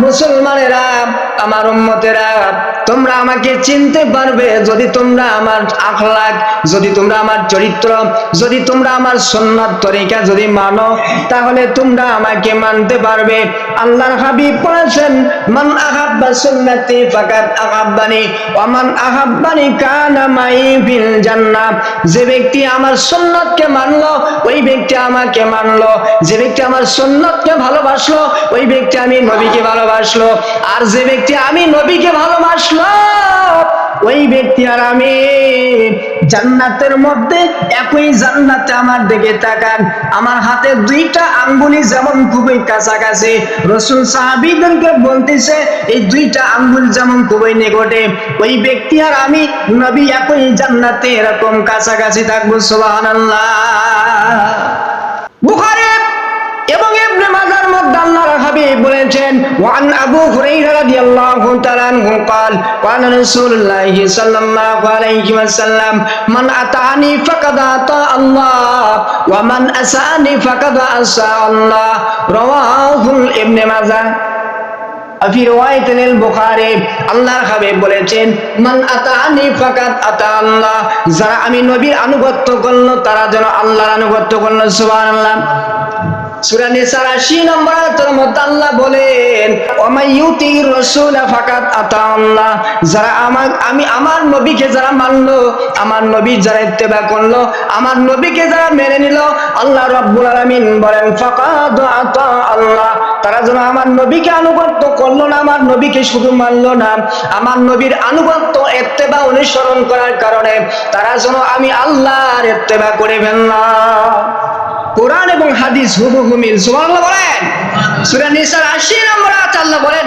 মুসলমানেরা আমার উম্মতেরা, তোমরা আমাকে চিনতে পারবে যদি তোমরা আমার আখলাক, যদি তোমরা আমার চরিত্র, যদি তোমরা আমার সন্ন্যত তরিকা যদি মানো, তাহলে তোমরা আমাকে মানতে পারবে। আল্লাহর হাবিব বলেছেন, মান আহাব্বা সুন্নতি ফাকাত আহাব্বানি, ওয়া মান আহাব্বানি কানা মাই ফিল জান্নাহ। যে ব্যক্তি আমার সুন্নতকে মানলো, ওই ব্যক্তি আমাকে মানলো। যে ব্যক্তি আমার সুন্নতকে ভালোবাসলো, ওই ব্যক্তি আমি নবীকে ভালোবাসলো। আর যে ব্যক্তি আমি নবীকে ভালোবাসলো ওই ব্যক্তি আর আমি জান্নাতের মধ্যে একই জান্নাতে আমার দিকে তাকান। আমার হাতে দুইটা আঙ্গুলি যেমন খুবই কাছাকাছি, রসুল সাহাবিদেরকে বলতেছে, এই দুইটা আঙ্গুল যেমন খুবই নিকটে। ওই ব্যক্তি আর আমি নবী একই জান্নাতে এরকম কাছাকাছি থাকব, সুবহানাল্লাহ। বুখারী বলেছেন ওয়ান আবু হুরাইরা রাদিয়াল্লাহু তাআলা আনহু قال قال رسول الله صلى الله عليه وسلم من أطاعني فقد أطاع الله ومن أساني فقد أساء الله رواه ابن ماجه ফি রওয়ায়াতিন আল বুখারী আল্লাহর হাবিব বলেছেন মান আতানি ফাকাত আতা আল্লাহ যারা আমি নবীর আনুগত্য করলো তারা যেন আল্লাহর আনুগত্য করলো সুবহানাল্লাহ সূরা নিসার 80 নম্বর আয়াতের মধ্যে আল্লাহ বলেন ওয়ামাই রাসূল ফাকাত আতা আল্লাহ যারা আমার, আমি আমার নবীকে যারা মানলো নবী যারা নবীকে আল্লাহ তারা নবীকে আনুগত্য করল না, আমার নবীকে শুধু মানলো না, আমার নবীর আনুগত্য এত্তেবা অনুসরণ করার কারণে তারা যেন আমি আল্লাহর এত্তেবা করে ফেললাম। কোরআন এবং হাদিস হুবহু মিল। সুবহানাল্লাহ বলেন। সূরা নিসার 80 নম্বর আয়াত আল্লাহ বলেন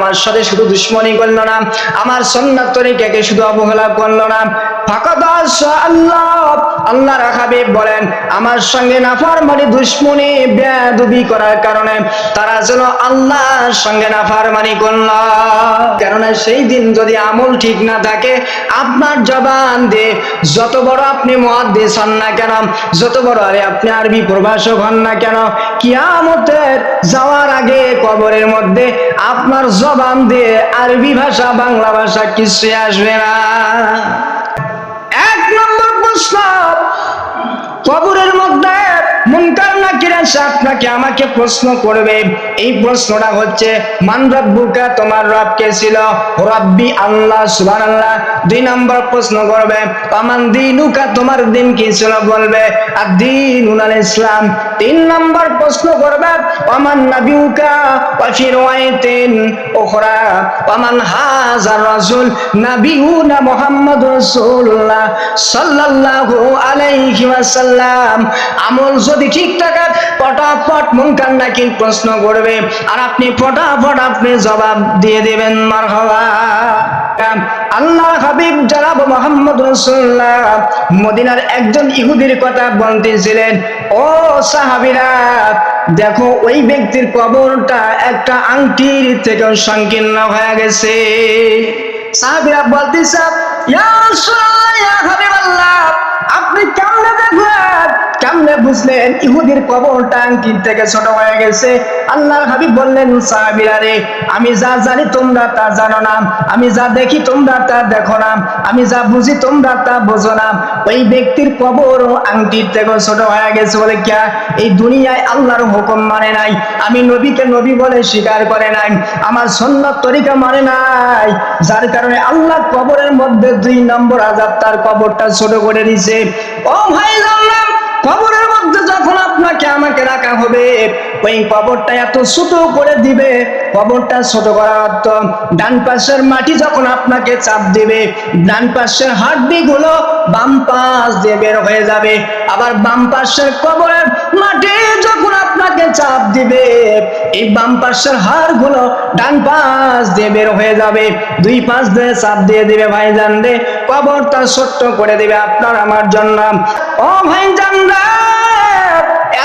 আমার সাথে শুধু দুশ্মনী করল না, আমার সন্ন্যত তরিকাকে শুধু অবহেলা করল না। আপনার জবান দিয়ে যত বড় আপনি মুহাদ্দিস হন না কেন, যত বড় আরে আপনি আরবি প্রভাষক হন না কেন, কিয়ামতের যাওয়ার আগে কবরের মধ্যে আপনার জবান দিয়ে আরবি ভাষা, বাংলা ভাষা কিছু আসবে না। এক নম্বর প্রশ্ন, কবরের মধ্যে মুনকার নাকির আপনাকে আমাকে প্রশ্ন করবে। এই প্রশ্নটা হচ্ছে, মান রব্বুকা? তোমার রব কে ছিল? রব্বি আল্লাহ, সুবহানাল্লাহ। দুই নম্বর প্রশ্ন করবে আমান দিনুকা, তোমার দিন কি ছিল? বলবে আর দিন উনাল ইসলাম। তিন নম্বর প্রশ্ন করবে আমান নাবিউকা ওয়া ফি রাওয়ায়াতিন উখরা? আমান হাজার রাসূল নাবিউনা মুহাম্মদ রাসূলুল্লাহ সাল্লাল্লাহু আলাইহি ওয়াসাল্লাম। আমল যদি ঠিক থাকে পটাপট মুনকার নাকির প্রশ্ন করবে। আর আপনি পটাপট আপনি জবাব দিয়ে দেবেন, মারহাবা। আল্লাহ হাবিব জানাব মোহাম্মদ রসুল্লাহ মদিনার একজন ইহুদির কথা বলতেছিলেন, ও সাহাবিরা, দেখো, ওই ব্যক্তির কবরটা একটা আংটির থেকে সংকীর্ণ হয়ে গেছে। সাহাবিরা বলতেছে, ইয়া রাসূলুল্লাহ, ইয়া হাবিবাল্লাহ, আপনি বুঝলেন ইহুদির কবরটা আংটির থেকে ছোট হয়ে গেছে। আল্লাহর হাবিব বললেন সাহাবীরা রে আমি যা জানি তোমরা তা জানো না। আমি যা দেখি তোমরা তা দেখো না। আমি যা বুঝি তোমরা তা বোঝো না। ওই ব্যক্তির কবর আংটির থেকে ছোট হয়ে গেছে বলে কিয়া এই দুনিয়ায় আল্লাহর হুকুম মানে নাই। আমি নবীকে নবী বলে স্বীকার করে নাই। আমার সন্ন্যত তরিকা মানে নাই। যার কারণে আল্লাহ কবরের মধ্যে দুই নম্বর আজাব তার কবরটা ছোট করে দিছে ও ভাই জানলাম কবরের মধ্যে যখন আপনাকে আমাকে রাখা হবে, ওই কবরটা এত ছোট করে দিবে, কবরটা ছোট করার অর্থ ডান পাশের মাটি যখন আপনাকে চাপ দিবে, ডান পাশের হাড্ডি গুলো বাম পাশ দিয়ে বের হয়ে যাবে। আবার বাম পাশের কবরের মাটি যখন আপনাকে চাপ দিবে, এই বাম পাশের হাড়গুলো ডান পাশ দিয়ে বের হয়ে যাবে। দুই পাশ দিয়ে চাপ দিয়ে দিবে ভাই জানবে কবরটা ছোট্ট করে দিবে আপনার, আমার জন্য। ও ভাই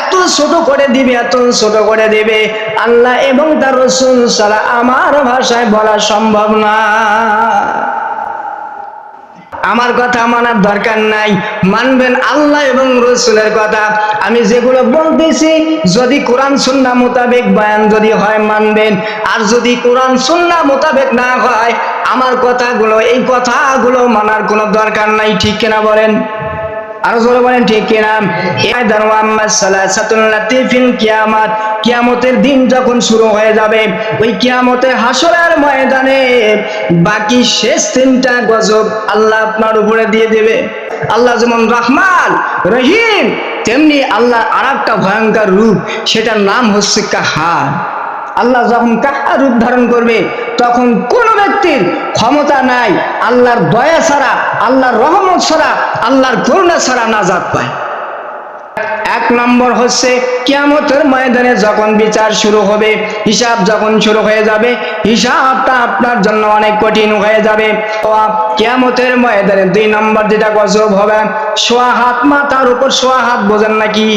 এত ছোট করে দিবে, এত ছোট করে দিবে। আল্লাহ এবং তার রসুল সারা আমার ভাষায় বলা সম্ভব না। আমার কথা মানার দরকার নাই। মানবেন আল্লাহ এবং রসুলের কথা। আমি যেগুলো বলতেছি, যদি কোরআন সুন্না মোতাবেক বয়ান যদি হয়, মানবেন। আর যদি কোরআন সুন্না মোতাবেক না হয়, আমার কথাগুলো, এই কথাগুলো মানার কোনো দরকার নাই, ঠিক কিনা বলেন? আরও বলেন, ঠিক কিনা? ইদান ওয়াম্মাস সালাসাতুল লাতিফিল কিয়ামাত। কিয়ামতের দিন যখন শুরু হয়ে যাবে, ওই কিয়ামতের হাসরের ময়দানে বাকি শেষ তিনটা গজব আল্লাহ আপনার উপরে দিয়ে দেবে। আল্লাহ যেমন রহমান, রহিম, তেমনি আল্লাহ আর একটা ভয়ঙ্কর রূপ, সেটার নাম হচ্ছে কাহার। আল্লাহ যখন কাহার রূপ ধারণ করবে তখন কোন ব্যক্তির ক্ষমতা নাই। আল্লাহর দয়া ছাড়া, আল্লাহর রহমত ছাড়া, আল্লাহর করুণা ছাড়া নাজাত পায়। এক নম্বর হচ্ছে, কিয়ামতের ময়দানে যখন বিচার শুরু হবে, হিসাব যখন শুরু হয়ে যাবে, হিসাবটা আপনার জন্য অনেক কঠিন হয়ে যাবে। কিয়ামতের ময়দানে দুই নম্বর যেটা গজব হবে, সোয়া হাত মাথার উপর সোয়া হাত বোঝেন নাকি?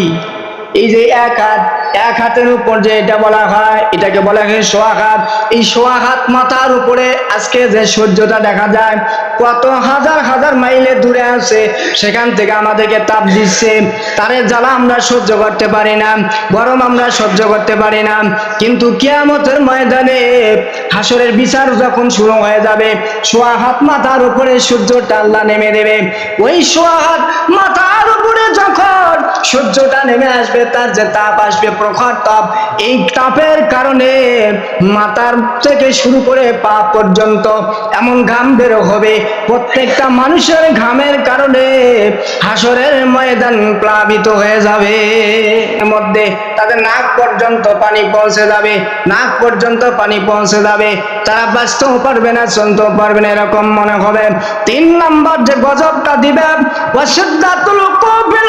এই যে এক হাত এক হাতের উপর যে এটা বলা হয়, এটাকে বলা হয় সোয়া হাত এই সোয়া হাত মাথার উপরে আজকে যে সূর্যটা দেখা যায়, কত হাজার হাজার মাইলে দূরে আছে, সেখান থেকে আমাদেরকে তাপ দিচ্ছে। তারে জ্বালা আমরা সহ্য করতে পারি না, গরম আমরা সহ্য করতে পারি না। কিন্তু কিয়ামতের ময়দানে হাসরের বিচার যখন শুরু হয়ে যাবে সোয়া হাত মাথার উপরে সূর্যটা আল্লাহ নেমে দেবে। ওই সোয়া হাত মাথার উপরে যখন সূর্যটা নেমে আসবে, তার যে তাপ আসবে প্রখর তাপ। এই তাপের কারণে মাথার থেকে শুরু করে পা পর্যন্ত এমন ঘাম বের হবে। প্রত্যেকটা মানুষের ঘামের কারণে হাসরের ময়দান প্লাবিত হয়ে যাবে। এর মধ্যে তাদের নাক পর্যন্ত পানি পৌঁছে যাবে। নাক পর্যন্ত পানি পৌঁছে যাবে। তারা বাঁচতেও পারবে না, চলতেও পারবে না, এরকম মনে হবে। তিন নম্বর যে গজবটা দিবে ওয়াসিদ্দাতুল কবিল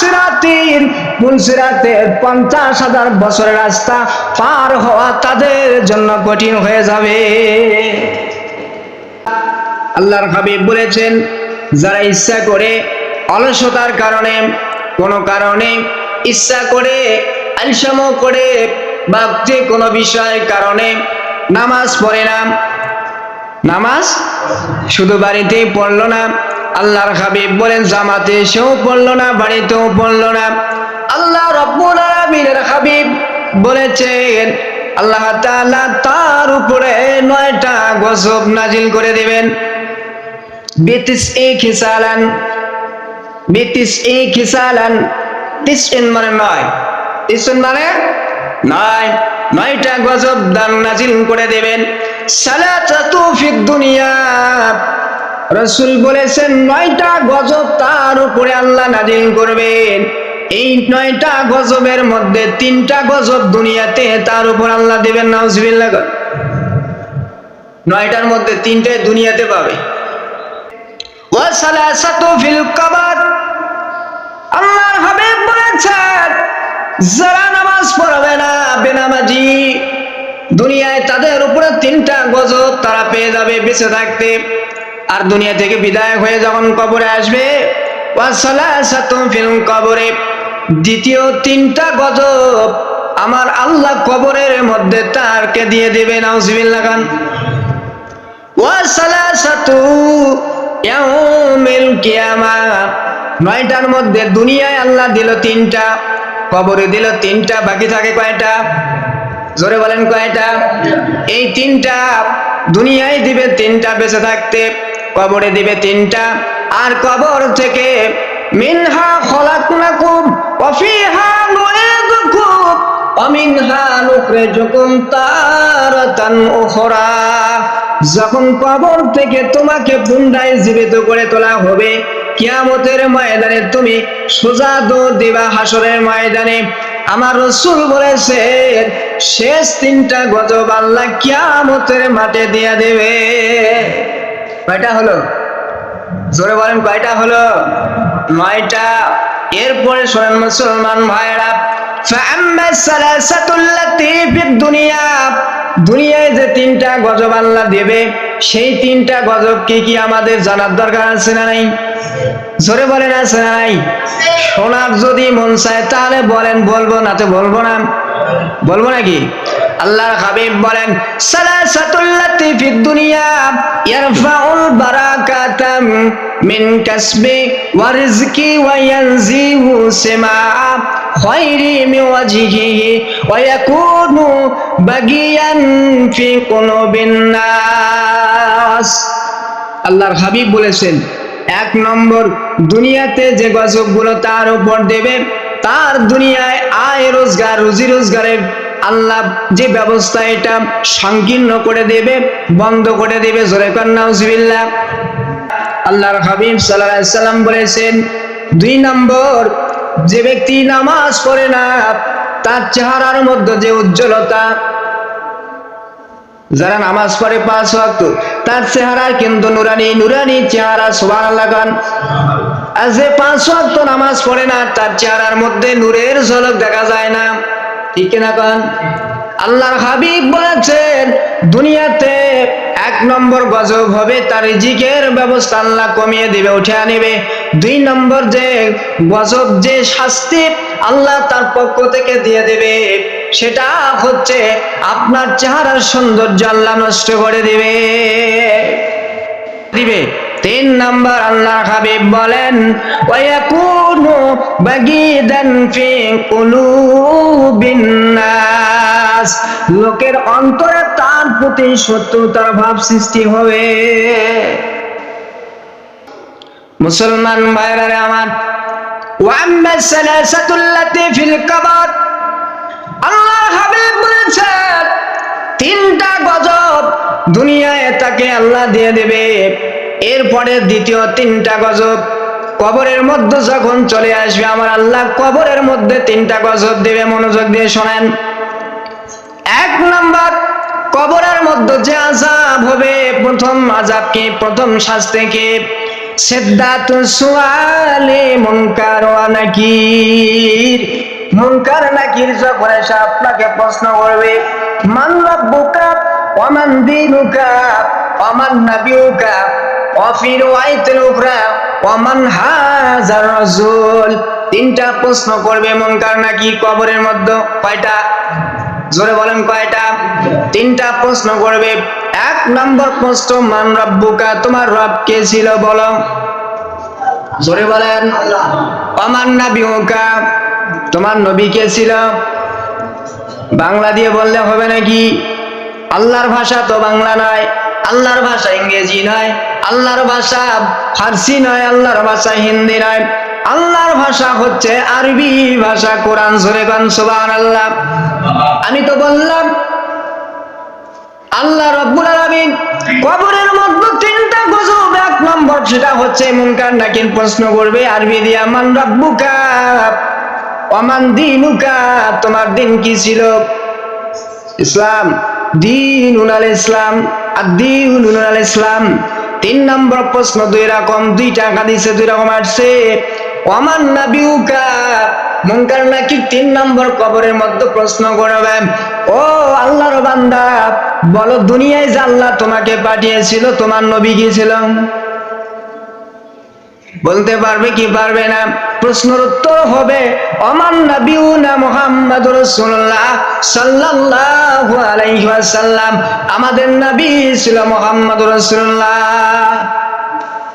সিরাতিন পঞ্চাশ হাজার বছরের রাস্তা পার হওয়া তাদের জন্য কঠিন হয়ে যাবে। আল্লাহর হাবিব বলেছেন, যারা ইচ্ছা করে অলসতার কারণে, কোনো কারণে ইচ্ছা করে, আলসাম করে বা যে কোনো বিষয়ের কারণে নামাজ পড়ে না, নামাজ শুধু বাড়িতেই পড়ল না আল্লাহর হাবিব বলেন, জামাতে সেও পড়ল না, বাড়িতেও পড়ল না। আল্লাহ রব্বুল আলামিনের হাবিব বলেছেন, আল্লাহ তাআলা তার উপরে নয়টা গজব নাজিল করে দিবেন। বিতিস এক হিসালান তিসিন মানে নয়। মানে নয়। নয়টা দান নাজিল করে দেবেন। সালাতাতু দুনিয়া। রসুল বলেছেন, নয়টা গজব তার উপরে আল্লাহ নাজিল করবেন। এই নয়টা গজবের মধ্যে তিনটা গজব দুনিয়াতে তার উপর আল্লাহ দেবেন, নাউজবিল্লাহ। নয়টার মধ্যে তিনটে দুনিয়াতে পাবে। ওয়াসালাসাতু ফিল কবর। আল্লাহর হাবিব বলেছেন, যারা নামাজ পড়বে না, বেনামাজি, দুনিয়ায় তাদের উপরে তিনটা গজব তারা পেয়ে যাবে, বেঁচে থাকতে। আর দুনিয়া থেকে বিদায় হয়ে যখন কবরে আসবে কবরে। দ্বিতীয় তিনটা গজব আমার আল্লাহ কবরের মধ্যে তারকে দিয়ে দেবে, নাউজুবিল্লাহ খান নয়টার মধ্যে দুনিয়ায় আল্লাহ দিল তিনটা, কবরে দিল তিনটা, বাকি থাকে কয়টা? জোরে বলেন কয়টা? এই তিনটা দুনিয়ায় দিবে তিনটা, বেঁচে থাকতে। কবরে দিবে তিনটা। আর কবর থেকে, মিনহা খলাকনাকুম ওয়া ফিহা নুঈদুকুম ওয়া মিনহা নুখরিজুকুম তারাতান উখরা। যখন কবর থেকে তোমাকে পুনরায় জীবিত করে তোলা হবে, কিয়ামতের ময়দানে তুমি সোজা দৌড় দিবা হাসরের ময়দানে। আমার রসুল বলেছেন, শেষ তিনটা গজব আল্লাহ কিয়ামতের মাঠে দিয়া দেবে। কয়টা হলো জোরে বলেন কয়টা হলো নয়টা এরপরে শোনেন মুসলমান ভাইরা فأما الثلاثة التي في الدنيا দুনিয়ায় যে তিনটা গজব আল্লাহ দেবে সেই তিনটা গজব কি কি আমাদের জানার দরকার আছে না নাই জোরে বলেন আছে না নাই শোনার যদি মন চায় তাহলে বলেন বলবো না তো বলবো না বলবো নাকি আল্লাহর হাবিব বলেন সালাসাতুল্লাতি ফিদ দুনিয়া, ইয়ারফাউল বারাকাতাম মিন কাসবি ওয়া রিজকি ওয়া ইয়ানজিহু সিমা খায়রি মিন ওয়াজহিহি ওয়া ইয়াকুনু বাগিয়ান ফি কুলুবিন নাস। আল্লাহর হাবিব বলেছেন, এক নম্বর দুনিয়াতে যে গজবগুলো তার উপর দেবে, তার দুনিয়ায় আয় রোজগার, রুজি রোজগারের আল্লাহ যে ব্যবস্থা এটা সংকীর্ণ করে দেবে, বন্ধ করে দেবে, জোরে কন্যা আল্লাহর হাবিব সাল্লাম বলেছেন, দুই নম্বর, যে ব্যক্তি নামাজ পড়ে না, তার চেহারার মধ্যে যে উজ্জ্বলতা, যারা নামাজ পড়ে পাঁচ ওয়াক্ত, তার চেহারা কিন্তু নুরানি নুরানি চেহারা সোবার লাগান আর যে পাঁচ ওয়াক্ত নামাজ পড়ে না, তার চেহারার মধ্যে নূরের ঝলক দেখা যায় না। ঠিক কিনা কান? আল্লাহর হাবিব বলেছেন, দুনিয়াতে এক নম্বর গজব হবে তার রিজিকের ব্যবস্থা আল্লাহ কমিয়ে দিবে উঠে আনিবে। দুই নম্বর যে গজব, যে শাস্তি আল্লাহ তার পক্ষ থেকে দিয়ে দেবে, সেটা হচ্ছে আপনার চেহারার সৌন্দর্য আল্লাহ নষ্ট করে দিবে। দিবে। তিন নম্বর আল্লাহ হাবিব বলেন ওয়াকুনু বাগিদান ফি কুলুবিন নাস। লোকের অন্তরে তার প্রতি শত্রুতার ভাব সৃষ্টি হবে। মুসলমান ভাইরা আমার, ওয়াম্মা সালাসাতুল্লাতি ফিল কবর। আল্লাহ হাবিব বলেছেন তিনটা গজব দুনিয়ায় তাকে আল্লাহ দিয়ে দেবে। এরপরে দ্বিতীয় তিনটা গজব। কবরের মধ্যে যখন চলে আসবে, আমার আল্লাহ কবরের মধ্যে তিনটা গজব দেবে, মনোযোগ দিয়ে শোনেন। এক নম্বর, কবরের মধ্যে যে আজাব হবে, প্রথম আজাব কি? প্রথম শাস্তি কি? সিদ্ধাতু সুয়ালে আপনাকে প্রশ্ন করবে ফি রাওয়ায়াতিল উখরা ওয়া মান হাযার তিনটা প্রশ্ন করবে মুনকার নাকির কবরের মধ্যে? কয়টা? জোরে বলেন কয়টা? তিনটা প্রশ্ন করবে। এক নম্বর প্রশ্ন, মান রব্বুকা, তোমার রব কে ছিল বলো? জোরে বলেন। অমান নাবিউকা, তোমার নবী কে ছিল? বাংলা দিয়ে বললে হবে নাকি? আল্লাহর ভাষা তো বাংলা নয়। আল্লাহর ভাষা ইংরেজি নয়, আল্লাহর ভাষা ফার্সি নয়, আল্লাহর ভাষা হিন্দি নয়। আল্লাহর ভাষা হচ্ছে আরবি ভাষা, কোরআন, সুরে গান সুবান আল্লাহ আমি তো বললাম, আল্লাহ রব্বুল আলামিন কবরের মধ্যে তিনটা গজব, এক নম্বর সেটা হচ্ছে মুনকার নাকির প্রশ্ন করবে, আরবি দিয়া, মান রাব্বুকা? ওমান দিনুকা? তোমার দিন কি ছিল? ইসলাম। দিন আল ইসলাম, আর আল ইসলাম তিন নম্বর প্রশ্ন দুই রকম, দুইটা হাদিসে দুই রকম আসছে। ওমান নাবিউকা, মুনকার নাকি তিন নম্বর কবরের মধ্যে প্রশ্ন করবে, ও আল্লাহর বান্দা, বলো দুনিয়ায় যে আল্লাহ তোমাকে পাঠিয়েছিল, তোমার নবী কি ছিল? বলতে পারবে কি পারবে না? প্রশ্নের উত্তর হবে অমান নাবিউনা মুহাম্মদ রাসূলুল্লাহ সাল্লাল্লাহু আলাইহি ওয়াসাল্লাম। আমাদের নবী ছিল মুহাম্মদ রাসূলুল্লাহ।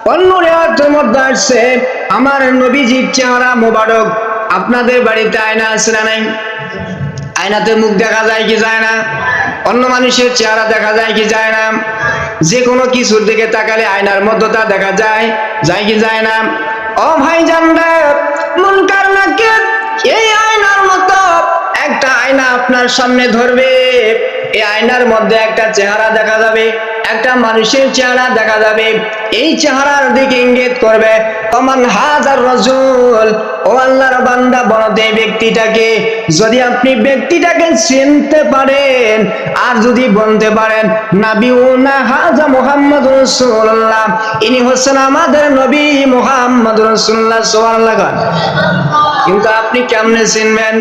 অন্য রেওয়াতের মধ্যে আসছে, আমার নবীজির চেহারা মোবারক। আপনাদের বাড়িতে আয়না আছে না নাই? আয়নাতে মুখ দেখা যায় কি যায় না? অন্য মানুষের চেহারা দেখা যায় কি যায় না? যে কোনো কিছুর দিকে তাকালে আয়নার মধ্যতা দেখা যায় যায় কি যায় না? ও ভাই জানবে মুনকার নাকির এই আয়নার মতো একটা আয়না আপনার সামনে ধরবে। এই আয়নার মধ্যে একটা চেহারা দেখা যাবে, একটা মানুষের চেহারা দেখা যাবে। এই চেহারার দিকে ইঙ্গিত করবে অমান হাজার রজুল, ও আল্লাহর বান্দা এই ব্যক্তিটাকে, যদি আপনি ব্যক্তিটাকে চিনতে পারেন, আর যদি বলতে পারেন, নাবিউনা হাজা মুহাম্মদ রাসূলুল্লাহ ইনি হচ্ছেন আমাদের নবী মুহাম্মদ রাসূলুল্লাহ সাল্লাল্লাহু আলাইহি কিন্তু আপনি কেমনে চিনবেন?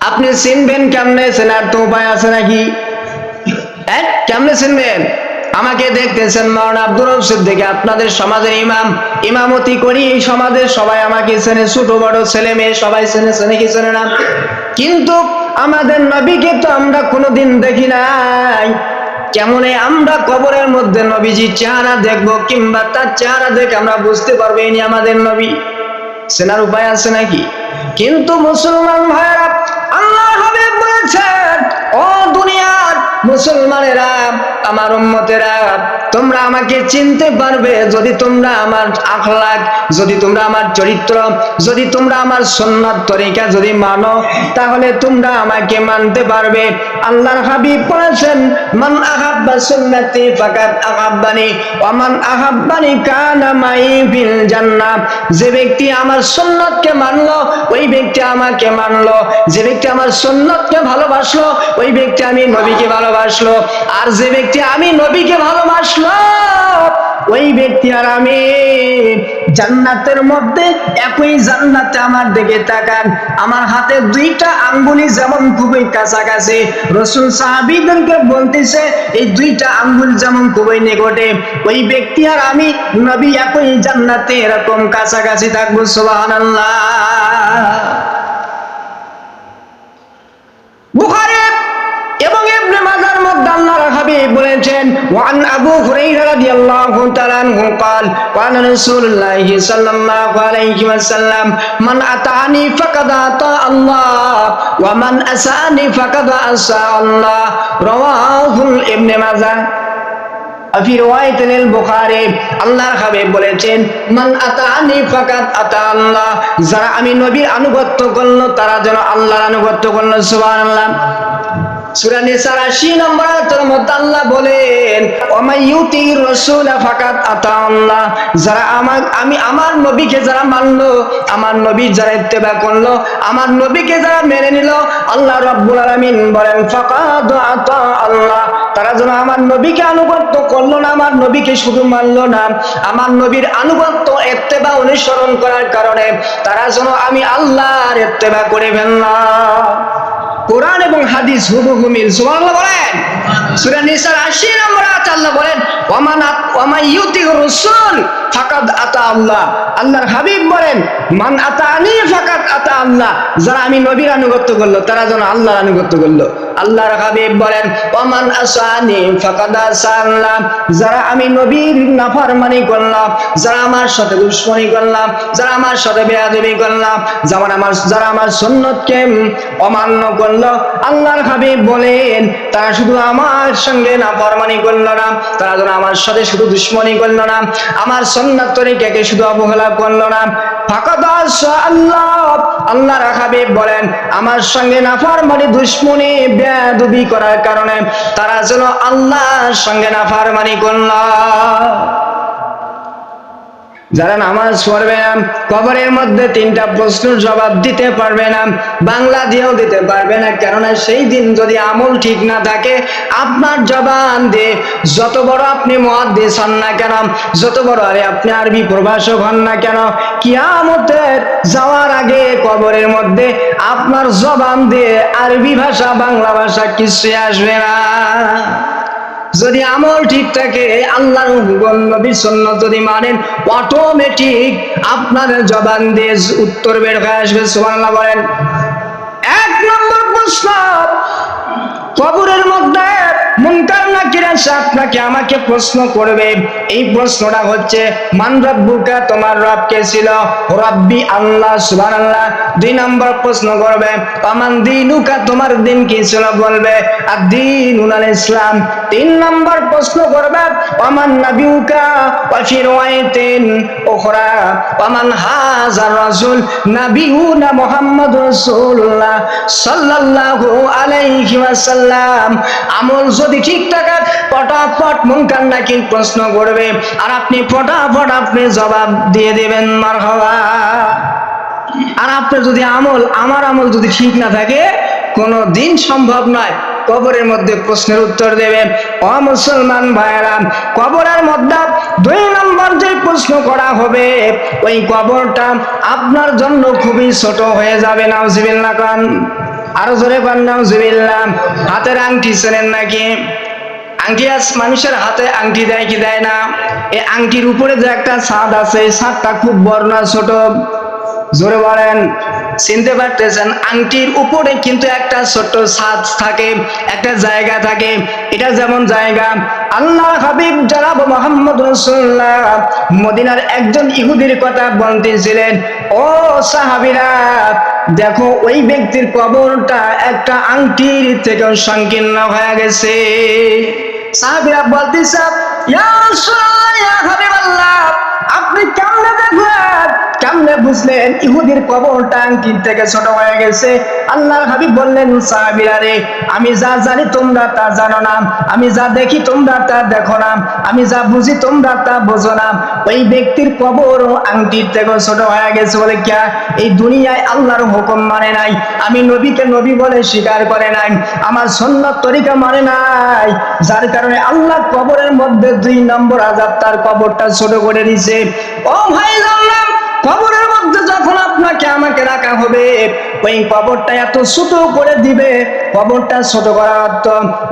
আপনি চিনবেন কেমনে চেনার তো উপায় আছে নাকি? হ্যাঁ? কেমনে চিনবেন? আমাকে দেখতেছেন মরণ আব্দুর রশিদ দেখে আপনাদের সমাজের ইমাম। ইমামতি করি, এই সমাজের সবাই আমাকে চেনে, ছোট, বড়, ছেলে, মেয়ে, সবাই চেনে চেনে কি চেনে না? কিন্তু আমাদের নবীকে তো আমরা কোনোদিন দেখি নাই। কেমনে আমরা কবরের মধ্যে নবীজির চেহারা দেখব কিংবা তার চেহারা দেখে আমরা বুঝতে পারব ইনি আমাদের নবী? চেনার উপায় আছে নাকি? কিন্তু মুসলমান ভাইরা আল্লাহ হাবিব বলেছেন ও দুনিয়ার মুসলমানেরা, আমার উম্মতেরা, তোমরা আমাকে চিনতে পারবে যদি তোমরা আমার যদি তোমরা আমার চরিত্র, যদি তোমরা আমার সন্ন্যত তরিকা যদি মানো, তাহলে তোমরা আমাকে মানতে পারবে। আল্লাহর হাবিব বলেছেন, মান আহাব্বা ফাকাত আহাব্বানি মান আহাব্বানি যে ব্যক্তি আমার মানলো, ওই ব্যক্তি আমাকে মানলো। যে ব্যক্তি আমার সুন্নতকে ভালোবাসলো, ওই ব্যক্তি আমি নবীকে আর যে ব্যক্তি আমি নবীকে ভালোবাসলো, ওই ব্যক্তি আর আমি জান্নাতের মধ্যে একই জান্নাতে আমার দিকে তাকান। আমার হাতে দুইটা আঙ্গুলি যেমন খুবই কাছাকাছি। রসুল সাহাবিদেরকে বলতেছে, এই দুইটা আঙ্গুল যেমন খুবই নিকটে। ওই ব্যক্তি আর আমি নবী একই জান্নাতে এরকম কাছাকাছি থাকব, সুবহানাল্লাহ। বুখারী আল্লাহর হাবিব বলেছেন ওয়ান আবু হুরাইরা রাদিয়াল্লাহু তাআলা আনহু قال قال رسول الله صلى الله عليه وسلم من أطاعني فقد أطاع الله ومن أساني فقد أساء الله رواه ابن ماجه ফি রওয়ায়াতিল বুখারী আল্লাহর হাবিব বলেছেন মান আতানি ফাকাত আতা আল্লাহ যারা আমি নবীর আনুগত্য করলো তারা যেন আল্লাহর আনুগত্য করলো সুবহানাল্লাহ সূরা নিসার 80 নম্বর আয়াতের মধ্যে আল্লাহ যারা আমি নবীকে মানলো, আমার নবী যারা করল, আমার নবীকে মেনে আল্লাহ বলেন আল্লাহ তারা যেন আমার নবীকে আনুগত্য করল না, আমার নবীকে শুধু মানলো না, আমার নবীর আনুগত্য এত্তেবা অনুসরণ করার কারণে তারা যেন আমি আল্লাহর এত্তেবা করে ফেললাম। কোরআন এবং হাদিস হুবহু মিল। সুবহানাল্লাহ বলেন। সূরা নিসার 80 নম্বর আয়াত আল্লাহ বলেন ওয়ামান ওয়ামান ইউতির রাসূল ফাকাদ আতা আল্লাহ। আল্লাহর হাবিব বলেন মান আতানি ফাকাদ আতা আল্লাহ। যারা আমি নবীর আনুগত্য করল তারা যেন আল্লাহর আনুগত্য করল। আল্লাহর হাবিব বলেন ওয়ামান আসানি ফাকাদ আসা আল্লাহ। যারা আমি নবীর নাফরমানি করলাম যারা আমার সাথে দুশ্মনী করলাম যারা আমার সাথে বেয়াদবি করলাম যেমন আমার যারা আমার সুন্নতকে অমান্য করল। আল্লাহর হাবিব বলেন, তারা শুধু আমার সঙ্গে নাফরমানি করল না, তারা যেন আমার সাথে শুধু দুশ্মনী করল না, আমার সন্ন্যত তরিকাকে শুধু অবহেলা করল না। বলেন, আমার সঙ্গে নাফরমানি, দুশ্মনী, বেয়াদবি করার কারণে তারা যেন আল্লাহর সঙ্গে নাফরমানি করল। যারা নামাজ পড়বে না, কবরের মধ্যে তিনটা প্রশ্নের জবাব দিতে পারবে না, বাংলা দিয়েও দিতে পারবে না। কেননা সেই দিন যদি আমল ঠিক না থাকে, আপনার জবান দিয়ে যত বড় আপনি মহাদ্দেশ হন না কেন, যত বড় আরে আপনি আরবি প্রভাষক হন না কেন, কিয়ামতের যাওয়ার আগে কবরের মধ্যে আপনার জবান দিয়ে আরবি ভাষা, বাংলা ভাষা কিছু আসবে না? যদি আমল ঠিক থাকে, আল্লাহর হুকুম যদি মানেন অটোমেটিক আপনার জবান দিয়ে উত্তর বের হয়ে আসবে, সুবহানাল্লাহ বলেন। এক নম্বর প্রশ্ন, কবরের মধ্যে মুনকার নাকির আপনাকে আমাকে প্রশ্ন করবে? এই প্রশ্নটা হচ্ছে, মান রব্বুকা, তোমার রব কে ছিল? রব্বি আল্লাহ, সুবহানাল্লাহ। দুই নম্বর প্রশ্ন করবে আমান দিনুকা, তোমার দিন কি ছিল? বলবে, আর দিন ইসলাম তিন নম্বর প্রশ্ন করবে আমান নাবিউকা, ওয়া ফি রওয়ায়াতিন উখরা। আমান হাজার রাসূল, নাবিউনা মুহাম্মদ রাসূলুল্লাহ সাল্লাল্লাহু আলাইহি ওয়াসাল্লাম। আমল যদি ঠিক থাকে ফটাফট মুনকার নাকির প্রশ্ন করবে। আর আপনি ফটাফট আপনি জবাব দিয়ে দেবেন, মারহাবা। আর আপনার যদি আমল, আমার আমল যদি ঠিক না থাকে, কোনো দিন সম্ভব নয় কবরের মধ্যে প্রশ্নের উত্তর দেবে। অ মুসলমান ভাইয়েরা, কবরের মধ্যে দুই নম্বর যে প্রশ্ন করা হবে, ওই কবরটা আপনার জন্য খুবই ছোট হয়ে যাবে, নাউজিবিল্লাহ খান আরও জোরে পান্নাম জুবিল্লাম হাতের আংটি চেনেন নাকি? আংটি আজ মানুষের হাতে আংটি দেয় কি দেয় না? এই আংটির উপরে যে একটা ছাদ আছে ছাদটা খুব না ছোট? জোরে বলেন। চিনতে পারতেছেন, আংটির উপরে কিন্তু একটা ছোট্ট ছাদ থাকে, একটা জায়গা থাকে। এটা যেমন জায়গা আল্লাহ হাবিব জানাব মোহাম্মদ রসুল্লাহ মদিনার একজন ইহুদির কথা বলতেছিলেন ও সাহাবিরা দেখো ওই ব্যক্তির কবরটা একটা আংটির থেকে সংকীর্ণ হয়ে গেছে। সাহাবিরা বলতেছে ইয়া রাসূলুল্লাহ, ইয়া বুঝলেন, ইহুদির কবরটা আংটির থেকে ছোট হয়ে গেছে। আল্লাহর হাবিব বললেন সাহাবিরা রে আমি যা জানি তোমরা তা জানো না। আমি যা দেখি তোমরা তা দেখো না। আমি যা বুঝি তোমরা তা বোঝো না। ওই ব্যক্তির কবর ও আংটির থেকে ছোট হয়ে গেছে বলে কিয়া এই দুনিয়ায় আল্লাহর হুকুম মানে নাই। আমি নবীকে নবী বলে স্বীকার করে নাই। আমার সন্ন্যত তরিকা মানে নাই। যার কারণে আল্লাহ কবরের মধ্যে দুই নম্বর আজাব তার কবরটা ছোট করে দিছে ও ভাই জানলাম কবরের মধ্যে যখন আপনাকে, আমাকে রাখা হবে, ওই কবরটা এত ছোট করে দিবে, কবরটা ছোট করার অর্থ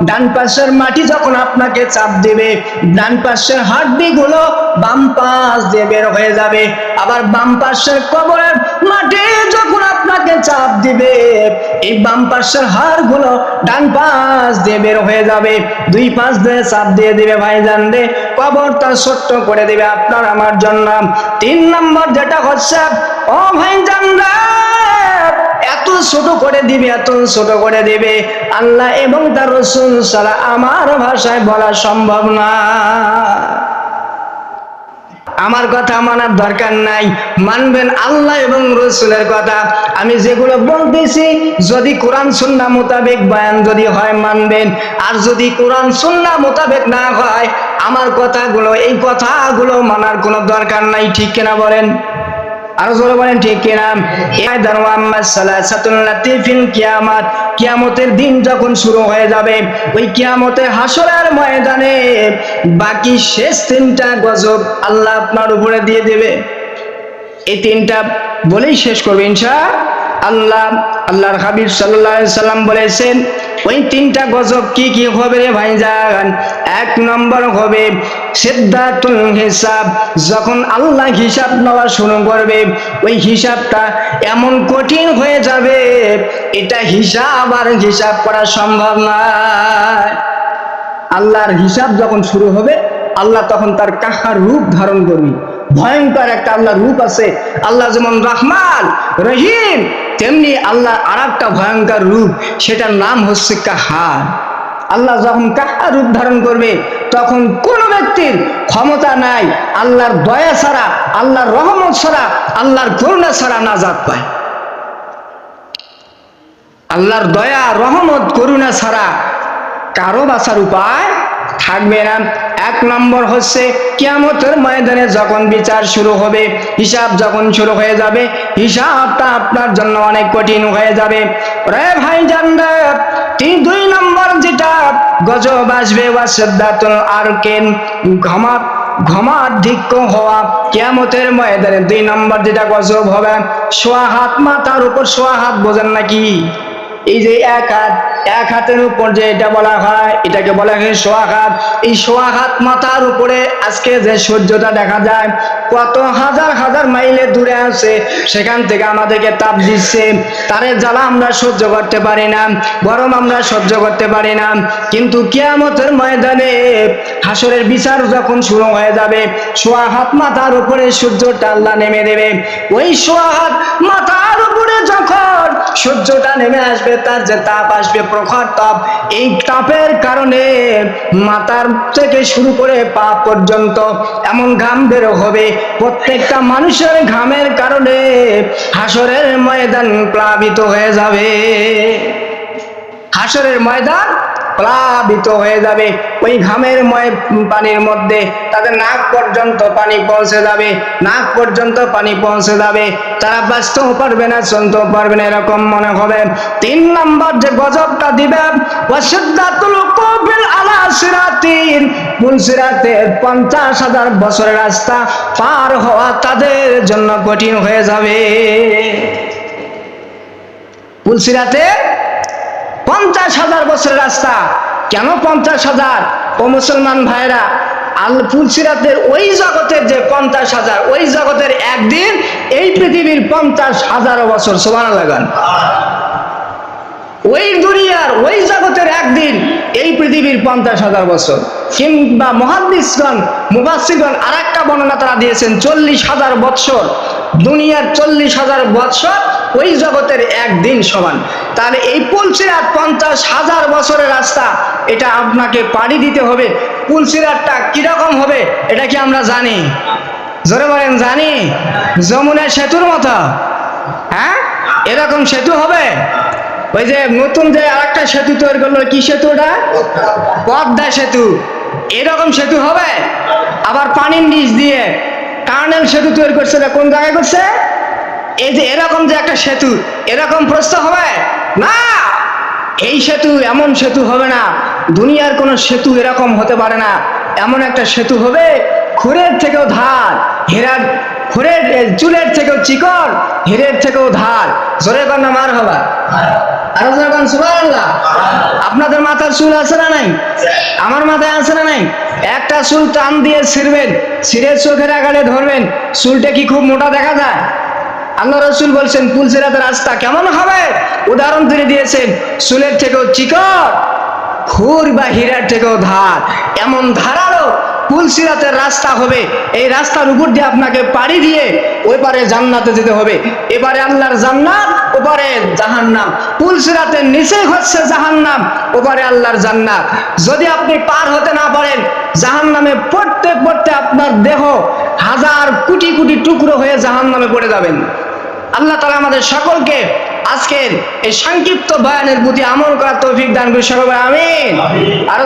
ডান পাশের মাটি যখন আপনাকে চাপ দিবে, ডান পাশের হাড্ডি গুলো বাম পাশ দিয়ে বের হয়ে যাবে। আবার বাম পাশের কবরের মাটি যখন আপনাকে চাপ দিবে, এই বাম পাশের হাড়গুলো ডান পাশ দিয়ে বের হয়ে যাবে। দুই পাশ দিয়ে চাপ দিয়ে দিবে ভাই জানবে কবরটা ছোট্ট করে দিবে। আপনার আমার জন্য তিন নম্বর যেটা হচ্ছে, ও ভাই জানরা, এত ছোট করে দিবে, এত ছোট করে দিবে। আল্লাহ এবং তার রসুল সারা আমার ভাষায় বলা সম্ভব না। আমার কথা মানার দরকার নাই। মানবেন আল্লাহ এবং রসুলের কথা। আমি যেগুলো বলতেছি, যদি কোরআন সুন্না মোতাবেক বয়ান যদি হয়, মানবেন। আর যদি কোরআন সুন্না মোতাবেক না হয়, আমার কথাগুলো, এই কথাগুলো মানার কোনো দরকার নাই, ঠিক কেনা বলেন? আরও বলেন, ঠিক কিনা? ইয়াদান আম্মা সালাসাতুল লাতিফিল কিয়ামাত। কিয়ামতের দিন যখন শুরু হয়ে যাবে, ওই কিয়ামতের হাসরের ময়দানে বাকি শেষ তিনটা গজব আল্লাহ আপনার উপরে দিয়ে দেবে। এই তিনটা বলেই শেষ করবে, ইনশা আল্লাহ, আল্লাহর হাবিব আলাইহি সাল্লাম বলেছেন, ওই তিনটা গজব কি কি হবে রে ভাইজান? এক নম্বর হবে সিদ্ধাতুল হিসাব। যখন আল্লাহ হিসাব নেওয়া শুরু করবে, ওই হিসাবটা এমন কঠিন হয়ে যাবে, এটা হিসাব আর হিসাব করা সম্ভব নয়। আল্লাহর হিসাব যখন শুরু হবে, আল্লাহ তখন তার কাহার রূপ ধারণ করবে। ভয়ঙ্কর একটা আল্লাহর রূপ আছে, আল্লাহ যেমন রহমান, রহিম তেমনি আল্লাহ আর একটা ভয়ঙ্কর রূপ, সেটার নাম হচ্ছে কাহার। আল্লাহ যখন কাহার রূপ ধারণ করবে, তখন কোন ব্যক্তির ক্ষমতা নাই, আল্লাহর দয়া ছাড়া, আল্লাহর রহমত ছাড়া, আল্লাহর করুণা ছাড়া নাজাত পায়। আল্লাহর দয়া, রহমত, করুণা ছাড়া কারও বাঁচার উপায় থাকবে না। এক নম্বর হচ্ছে, কিয়ামতের ময়দানে যখন বিচার শুরু হবে, হিসাব যখন শুরু হয়ে যাবে, হিসাবটা আপনার জন্য অনেক কঠিন হয়ে যাবে। রে ভাই জানবে তিন দুই নম্বর যেটা, গজব আসবে ওয়াসদাতুল আরকেন। ঘমা ঘমাধিক্য হওয়া, কিয়ামতের ময়দানে দুই নম্বর যেটা গজব হবে, সোয়া হাত মাথার উপর সোয়া হাত বোঝেন নাকি? এই যে এক হাত এক হাতের উপর যে এটা বলা হয়, এটাকে বলা হয় সোয়া হাত এই সোয়া হাত মাথার উপরে আজকে যে সূর্যটা দেখা যায়, কত হাজার হাজার মাইলে দূরে আছে, সেখান থেকে আমাদেরকে তাপ দিচ্ছে। তারে জ্বালা আমরা সহ্য করতে পারি না, গরম আমরা সহ্য করতে পারি না। কিন্তু কেয়ামতের ময়দানে হাসরের বিচার যখন শুরু হয়ে যাবে সোয়া হাত মাথার উপরে সূর্যটা আল্লাহ নেমে দেবে। ওই সোয়া হাত মাথার উপরে যখন সূর্যটা নেমে আসবে, তার যে তাপ আসবে প্রখর তাপ। এই তাপের কারণে মাথার থেকে শুরু করে পা পর্যন্ত এমন ঘাম বেরো হবে। প্রত্যেকটা মানুষের ঘামের কারণে হাসরের ময়দান প্লাবিত হয়ে যাবে। হাসরের ময়দান প্লাবিত হয়ে যাবে। ওই ঘামের ময় পানির মধ্যে তাদের নাক পর্যন্ত পানি পৌঁছে যাবে। নাক পর্যন্ত পানি পৌঁছে যাবে। তারা বাঁচতেও পারবে না, চলতেও পারবে না, এরকম মনে হবে। তিন নম্বর যে গজবটা দিবে পঞ্চাশ হাজার বছরের রাস্তা পার হওয়া তাদের জন্য কঠিন হয়ে যাবে। পুলসিরাতে পঞ্চাশ হাজার বছরের রাস্তা। কেন পঞ্চাশ হাজার? ও মুসলমান ভাইরা আল ফুলসিরাতের ওই জগতের যে পঞ্চাশ হাজার, ওই জগতের একদিন এই পৃথিবীর পঞ্চাশ হাজার বছর সমান লাগান ওই দুনিয়ার ওই জগতের একদিন এই পৃথিবীর পঞ্চাশ হাজার বছর। কিংবা মহাদিসগণ মুবাসিগণ আর একটা বর্ণনা তারা দিয়েছেন, চল্লিশ হাজার বৎসর। দুনিয়ার চল্লিশ হাজার বৎসর ওই জগতের একদিন সমান। তাহলে এই পুলসিরাত পঞ্চাশ হাজার বছরের রাস্তা, এটা আপনাকে পাড়ি দিতে হবে। পুলসিরাতটা কীরকম হবে, এটা কি আমরা জানি? জোরে বলেন, জানি। যমুনা সেতুর মতো। হ্যাঁ? এরকম সেতু হবে? ওই যে নতুন যে আরেকটা সেতু তৈরি করল, কি সেতু ওটা? পদ্মা সেতু। এরকম সেতু হবে? আবার পানির নিচ দিয়ে টার্নেল সেতু তৈরি করছে কোন জায়গায় করছে? এই যে এরকম যে একটা সেতু, এরকম প্রশ্ন হবে? না! এই সেতু এমন সেতু হবে না। দুনিয়ার কোনো সেতু এরকম হতে পারে না। এমন একটা সেতু হবে, খুরের থেকেও ধার, হেরার, খুরের চুলের থেকেও চিকন, হেরের থেকেও ধার। জোরে কন্যা মার হবা। আপনাদের মাথার চুল আছে না নাই? আমার মাথায় আছে না নাই? একটা চুল টান দিয়ে ছিঁড়বেন, ছিঁড়ে চোখের আগালে ধরবেন। চুলটা কি খুব মোটা দেখা যায়? আল্লাহ রসুল বলছেন পুলসিরাতের রাস্তা কেমন হবে? উদাহরণ তুলে দিয়েছেন চুলের থেকেও চিকট খুর বা হীরার থেকেও ধার। এমন ধারালো পুলসিরাতের রাস্তা হবে। এই রাস্তার উপর দিয়ে আপনাকে পাড়ি দিয়ে ওই পারে জান্নাতে যেতে হবে। এবারে আল্লাহর জান্নাত ওপারে জাহান্নাম। পুলসিরাতের নিচে হচ্ছে জাহান্নাম ওপারে আল্লাহর জান্নাত। যদি আপনি পার হতে না পারেন, জাহান্নামে পড়তে পড়তে আপনার দেহ হাজার কোটি কোটি টুকরো হয়ে জাহান্নামে পড়ে যাবেন। আল্লাহ তালা আমাদের সকলকে আজকের এই সংক্ষিপ্ত বয়ানের প্রতি আমল করার তৌফিক দান করি। সকল আমিন। আরও